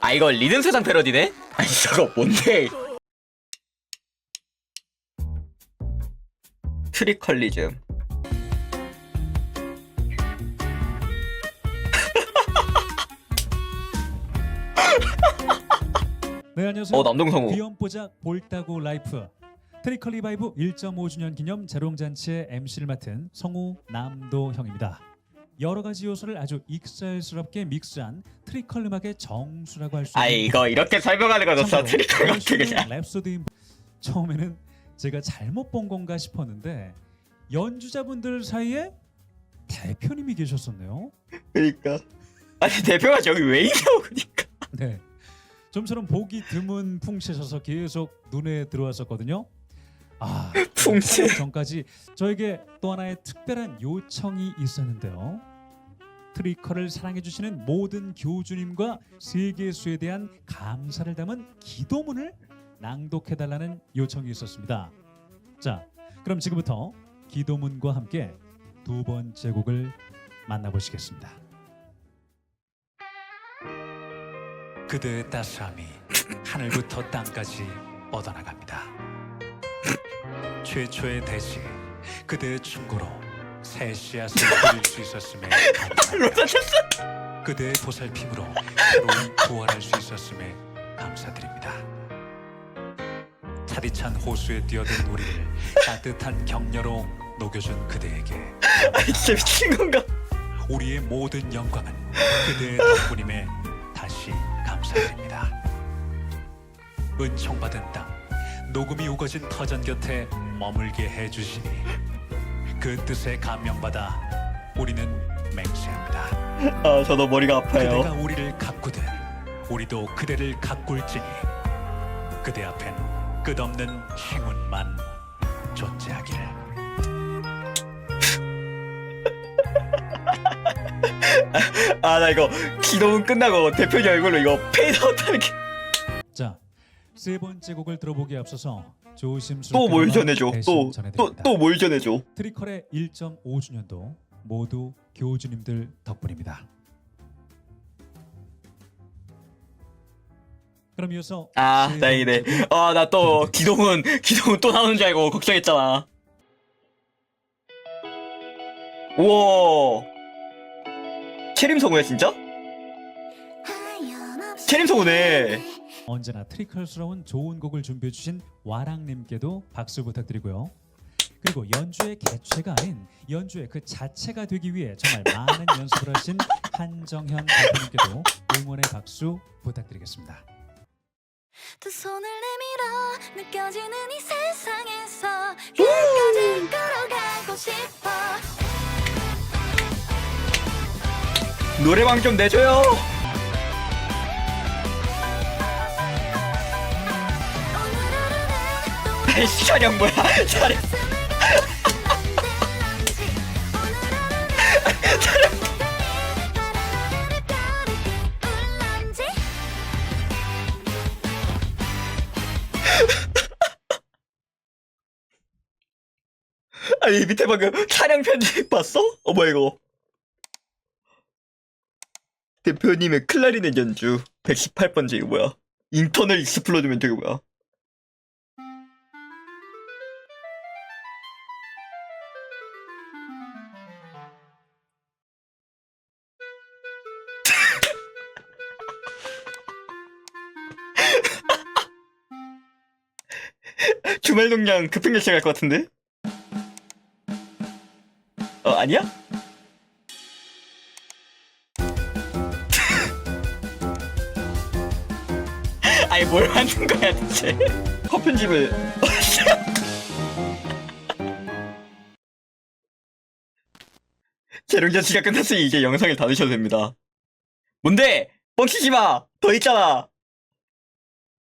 아 이거 리듬 세상 패러디네? 아니 저거 뭔데? 트리컬리즘 네 안녕하세요. 어 남동성우 귀염뽀작 볼따구 라이프 트리컬리 바이브 1.5주년 기념 재롱잔치의 MC를 맡은 성우 남도형입니다. 여러 가지 요소를 아주 익살스럽게 믹스한 트리컬 음악의 정수라고 할 수 있는 아 이거 이렇게 설명하는 거 참고로 트리컬 같아 그냥 랩소디인 처음에는 제가 잘못 본 건가 싶었는데 연주자분들 사이에 대표님이 계셨었네요. 그니까 아니 대표가 저기 왜 있냐고 그니까 네. 좀처럼 보기 드문 풍채셔서 계속 눈에 들어왔었거든요. 아, 풍채. 전까지 저에게 또 하나의 특별한 요청이 있었는데요. 트리커를 사랑해 주시는 모든 교주님과 세계수에 대한 감사를 담은 기도문을 낭독해 달라는 요청이 있었습니다. 자, 그럼 지금부터 기도문과 함께 두 번째 곡을 만나보시겠습니다. 그대의 따스함이 하늘부터 땅까지 뻗어나갑니다. 최초의 대지 그대의 충고로 새 씨앗을 뿌릴 수 있었음에 감사합니다. 그대의 보살핌으로 새로운 부활할 수 있었음에 감사드립니다. 차디찬 호수에 뛰어든 우리를 따뜻한 격려로 녹여준 그대에게 아니 진짜 미친 건가 우리의 모든 영광은 그대의 덕분임에 다시 감사드립니다. 은총받은 땅, 녹음이 우거진 터전 곁에 머물게 해주시니 그 뜻에 감명받아 우리는 맹세합니다. 아 저도 머리가 그대가 아파요 우리를 가꾸듯 우리도 그대를 가꿀지니 그대 앞엔 끝없는 행운만 존재하기를. 아 나 이거 기도문 끝나고 대표님 얼굴로 이거 페이드 아웃 하는 자, 세 번째 곡을 들어보기에 앞서서 게 또 뭘 전해줘? 또또 전해드립니다. 또뭘 전해줘? 트리컬의 1.5주년도 모두 교주님들 덕분입니다. 그럼 이어서 아세 다행이네. 아 나 또 기도문 기도문 또 나오는 줄 알고 걱정했잖아. 우와. 캐림 성우야 진짜? 캐림 성우네 언제나 트리컬스러운 좋은 곡을 준비해 주신 와랑님께도 박수 부탁드리고요. 그리고 연주의 개최가 아닌 연주의 그 자체가 되기 위해 정말 많은 연습을 하신 한정현 대표님께도 응원의 박수 부탁드리겠습니다. 두 손을 내밀어 느껴지는 이 세상에서 끝까지 걸어가고 싶어 노래방 좀 내줘요 촬영 뭐야? 울런지 아니 밑에 방금 촬영 편집 봤어? 어 뭐야 이거. 대표님의 클라리넷 연주. 118번째 이거 뭐야? 인터널 익스플로드면 되게 뭐야 주말 농장 급행 열차 갈 것 같은데? 어 아니야? 아니 뭘 하는 거야 대체 커편집을 재롱잔치가 끝났으니 이제 영상을 닫으셔도 됩니다 뭔데? 뻥치지 마! 더 있잖아!